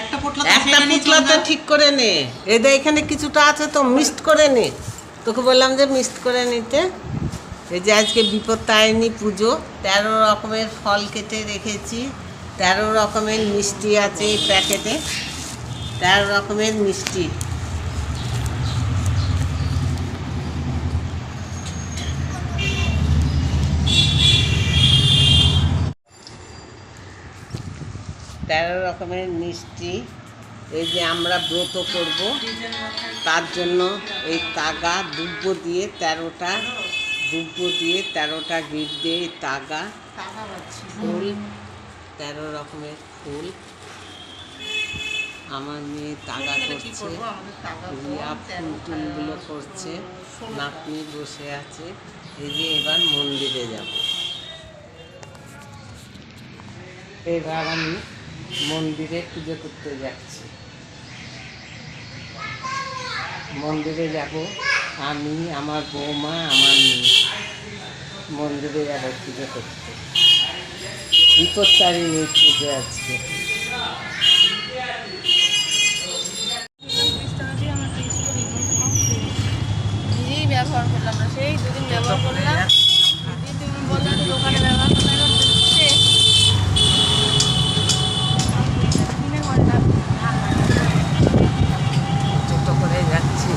একটা পোটলা তো ঠিক করে নে। এদের এখানে কিছুটা আছে তো মিক্সড করে নে। তোকে বললাম যে মিক্সড করে নিতে। এই যে আজকে বিপত্তায়নী পুজো তেরো রকমের ফল কেটে রেখেছি। তেরো রকমের মিষ্টি আছে এই প্যাকেটে। তেরো রকমের মিষ্টি। তেরো রকমের মিষ্টি। এই যে আমরা ব্রত করব, তার জন্য এই তাগা দুব্ব দিয়ে তেরোটা দুব্ব দিয়ে তেরোটা গিট দিয়ে তাগা। ফুল, তেরো রকমের ফুল। আমার মেয়ে তাগা করছে রিয়া ফুল টুলগুলো করছে, নাতনি বসে আছে। এই যে এবার মন্দিরে যাব। এবার আমি মন্দিরে পুজো করতে যাচ্ছি। মন্দিরে যাব আমি আমার বৌমা আমার মেয়ে। মন্দিরে যাব পুজো করতে। বিপত্তারিণীর পুজো আজকে। ব্যবহার করলাম না সেই দুদিন ব্যবহার করলাম। দিয়ে তুমি বললে দোকানে ব্যবহার করতে হবে সে কিনে করলাম ছোটো করে যাচ্ছি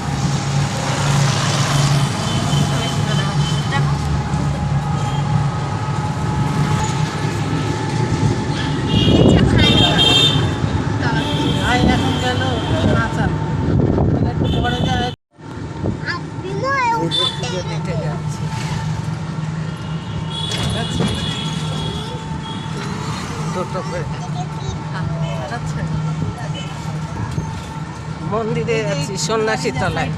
আই এখন গেল নাচা একটু পরে যায় পুজো দিতে যাচ্ছি মন্দিরে আছি সন্ন্যাসী তলায়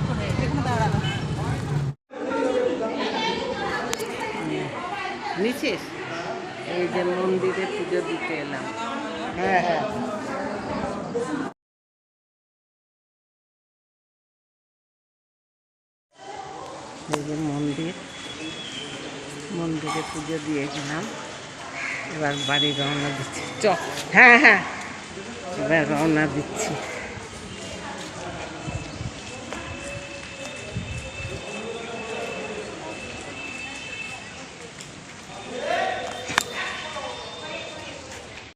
নিচিস এই যে মন্দিরে পুজো দিতে এলাম। হ্যাঁ হ্যাঁ। এই যে মন্দির। মন্দিরে পুজো দিয়ে গেলাম। এবার বাড়ি রওনা দিচ্ছি। চ হ্যাঁ হ্যাঁ। এবার রওনা দিচ্ছি।